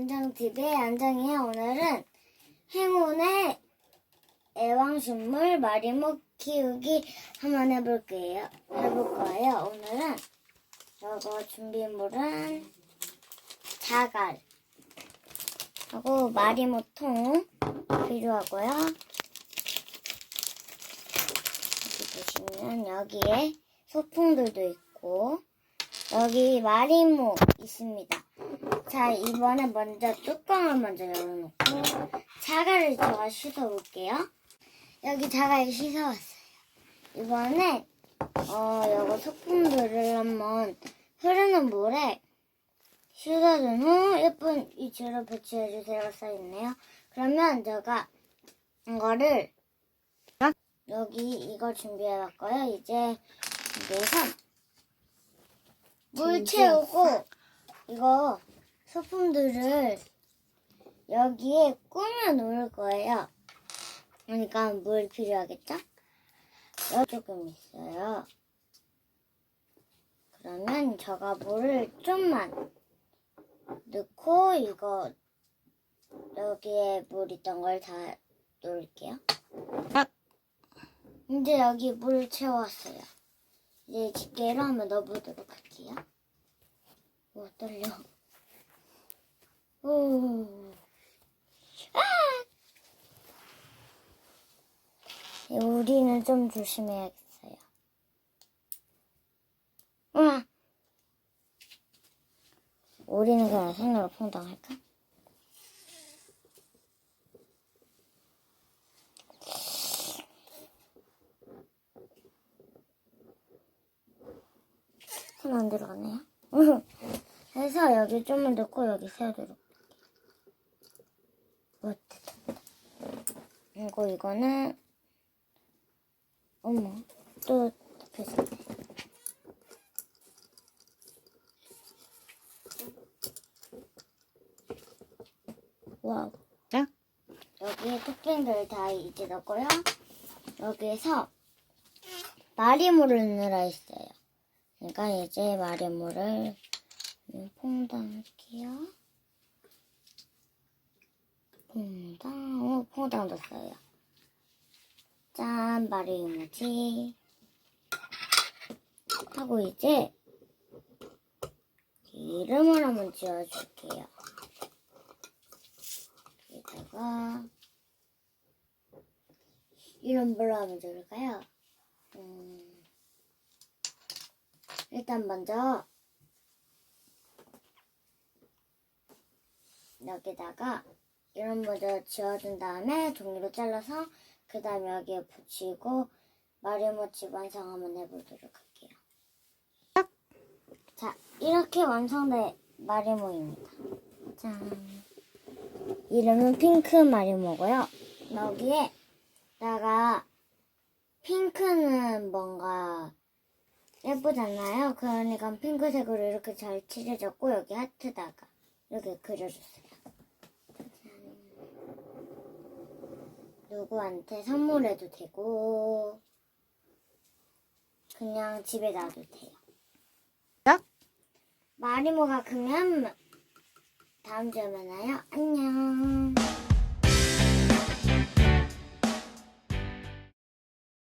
안정TV의 안정이에요. 오늘은 행운의 애완식물 마리모 키우기 한번 해볼 거예요. 해볼 거예요. 오늘은 이거 준비물은 자갈 하고 마리모통 필요하고요. 여기 보시면 여기에 소풍들도 있고 여기 마리모 있습니다. 자, 이번에 먼저 뚜껑을 먼저 열어놓고 자갈을 제가 씻어볼게요. 여기 자갈 씻어왔어요. 이번에 어, 요거 소품들을 한번 흐르는 물에 씻어준 후 예쁜 위치로 배치해주세요 써있네요. 그러면 제가 이거를 여기 이거 준비해봤고요. 이제 여기서 물 채우고 이거 소품들을 여기에 꾸며 놓을 거예요. 그러니까 물 필요하겠죠? 여기 조금 있어요. 그러면 제가 물을 좀만 넣고 이거 여기에 물 있던 걸다 놓을게요. 이제 여기 물 채웠어요. 이제 집게로 한번 넣어보도록 할게요. 오, 떨려. 오. 아! 우리는 좀 조심해야겠어요. 우와. 우리는 그냥 손으로 퐁당할까? 손 안 들어가네요. 그래서 여기 좀만 넣고 여기 됐다. 그리고 이거는 어머 또 됐었네. 와우. 자, 여기에 토핑들 다 이제 넣고요. 여기에서 마리모를 넣으라 했어요. 그러니까 이제 마리모를 퐁당 할게요. 퐁당, 어, 퐁당 넣었어요. 짠, 마리모지. 하고 이제 이름을 한번 지어줄게요. 여기다가 이름 뭘로 하면 좋을까요? 음, 일단 먼저 여기다가 이런 먼저 지어준 다음에 종이로 잘라서 그 다음에 여기에 붙이고 마리모치 완성 한번 해보도록 할게요. 자, 이렇게 완성된 마리모입니다. 짠. 이름은 핑크 마리모고요. 여기에다가 핑크는 뭔가 예쁘잖아요. 그러니까 핑크색으로 이렇게 잘 칠해줬고 여기 하트다가 이렇게 그려줬어요. 누구한테 선물해도 되고 그냥 집에 놔도 돼요. 야? 마리모가 크면 다음 주에 만나요. 안녕.